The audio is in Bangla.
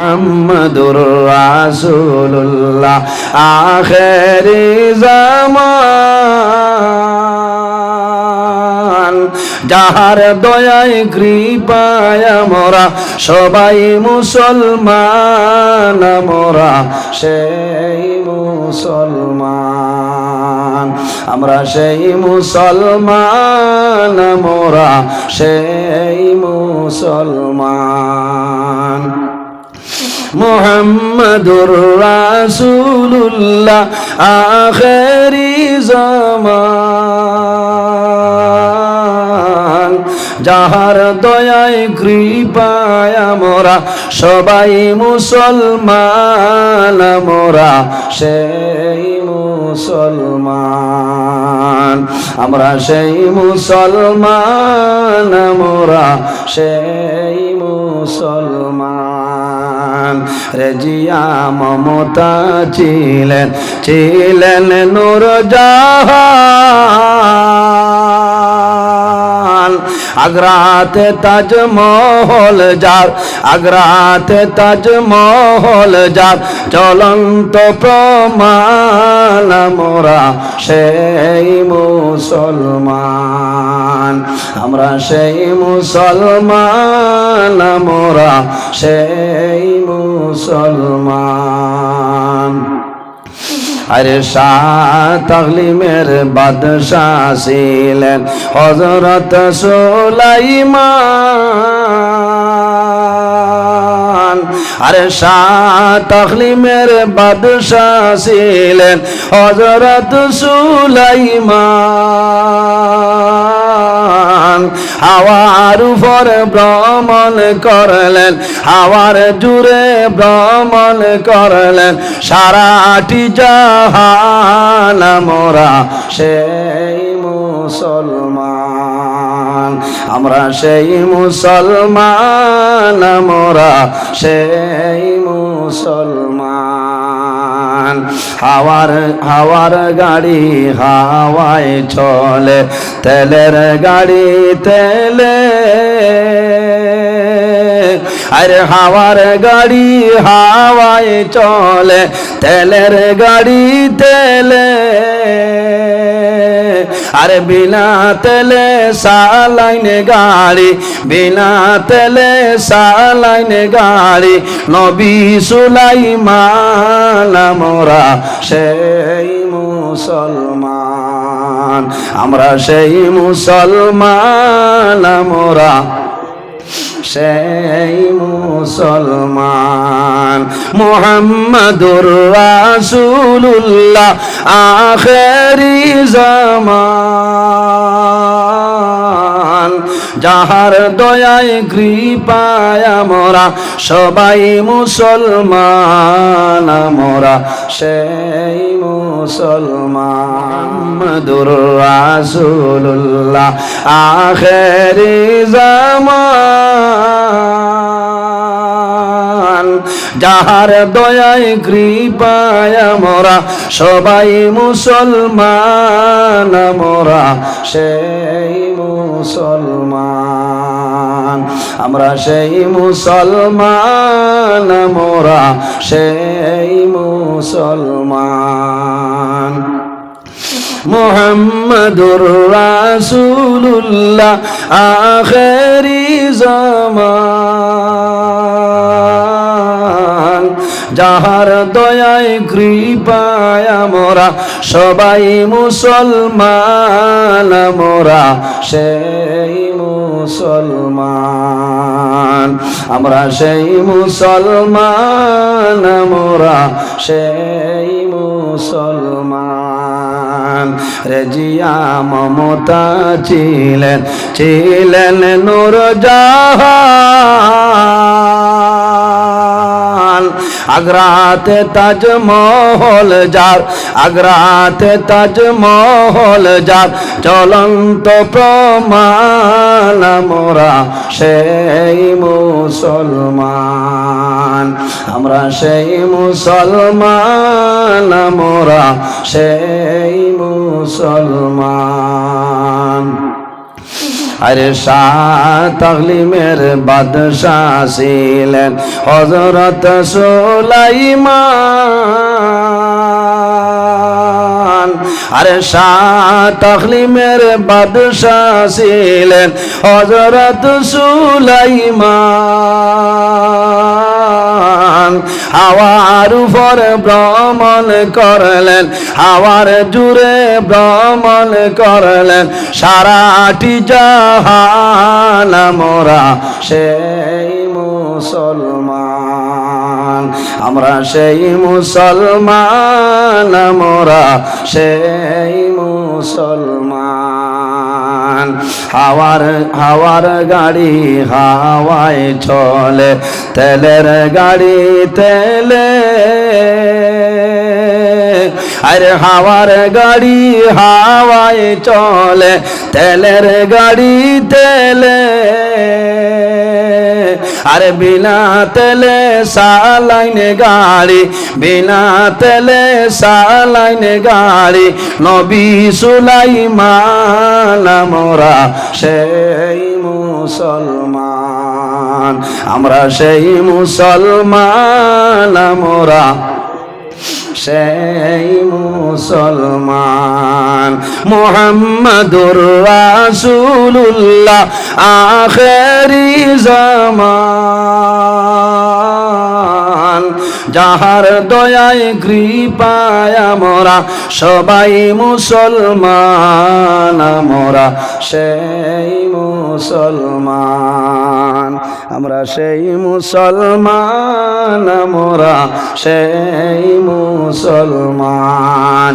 মোহাম্মদুর রাসূলুল্লাহ। আখেরি জামান, যাহার দয়ায়, কৃপায় মোরা সবাই মুসলমান মোরা সেই মুসলমান, আমরা সেই মুসলমান মোরা সেই মুসলমান। মোহাম্মদুর রাসূলুল্লাহ আখেরি জামান। যাহার দয়ায়, কৃপায় মোরা সবাই মুসলমান মোরা সেই মুসলমান। আমরা সেই মুসলমান মোরা সেই মুসলমান। রেজিয়া মমতা ছিলেন ছিলেন নূর জাহান আগ্রাতে তাজমহল যার আগ্রাতে তাজমহল যার। চলন্ত প্রমাণ মোরা সেই মুসলমান, আমরা সেই মুসলমান মোরা সেই মুসলমান। আরে শাহ বাদশাহ ছিলেন হজরত সুলাইমান। আরে শাহ বাদশাহ ছিলেন হজরত সুলাইমান। হাওয়ার উপরে ভ্রমণ করলেন, হাওয়ার জুড়ে ভ্রমণ করলেন। সারাটি জাহান মোরা সেই মুসলমান, আমরা সেই মুসলমান মোরা সেই মুসলমান। হাওয়ার হাওয়ার গাড়ি হাওয়ায় চলে, তেলের গাড়ি তেলে। আরে হাওয়ার গাড়ি হাওয়ায় চলে, তেলের গাড়ি তেলে। আরে বিনা তেলে সালাইনে গাড়ি, বিনা তেলে সালাইনে গাড়ি, নবী সুলাইমান মোরা সেই মুসলমান, আমরা সেই মুসলমান মোরা সেই মুসলমান মোহাম্মদুর রাসূলুল্লাহ আখেরি জামান। যাহার দয়ায়, কৃপায় মোরা সবাই মুসলমান মোরা সেই মুসলমান। মোহাম্মদুর রাসূলুল্লাহ আখেরি জামান। যাহার দয়ায়, কৃপায় মোরা, সবাই মুসলমান মোরা, সেই মুসলমান। আমরা সেই মুসলমান মোরা, সেই মুসলমান। মোহাম্মদুর রাসূলুল্লাহ, আখেরি জামান। যাহার দয়ায়, কৃপায় মোরা সবাই মুসলমান মোরা সেই মুসলমান আমরা, সেই মুসলমান মোরা সেই মুসলমান। রেজিয়া মমতা ছিলেন ছিলেন নূর আগ্রাতে তাজমহল যার আগ্রাতে তাজমহল যার। চলন্ত প্রমাণ মোরা সেই মুসলমান, আমরা সেই মুসলমান মোরা সেই মুসলমান। আরে শাহ তাকলিমের বাদশাহ ছিলেন হজরত সুলাইমান। আরে শাহ তাকলিমের বাদশাহ ছিলেন হজরত সুলাইমান। হাওয়ার উপর ভ্রমণ করলেন, হাওয়ার জুড়ে ভ্রমণ করলেন। সারাটি জাহান মোরা সেই মুসলমান, আমরা সেই মুসলমান মোরা সেই মুসলমান। হাওয়ার হাওয়ার গাড়ি হাওয়ায় চলে, তেলের গাড়ি তেলে। আরে হাওয়ার গাড়ি হাওয়ায় চলে, তেলের গাড়ি তেলে। আরে বিনা তেলে সালাইনে গাড়ি, বিনা তেলে সালাইনে গাড়ি, নবী সুলাইমান আমরা সেই মুসলমান, আমরা সেই মুসলমান মোরা সেই মুসলমান মোহাম্মদুর রাসূলুল্লাহ আখেরি জামান। যাহার দয়ায় কৃপায় মোরা সবাই মুসলমান মোরা সেই মুসলমান আমরা সেই মুসলমান আমরা সেই মুসলমান।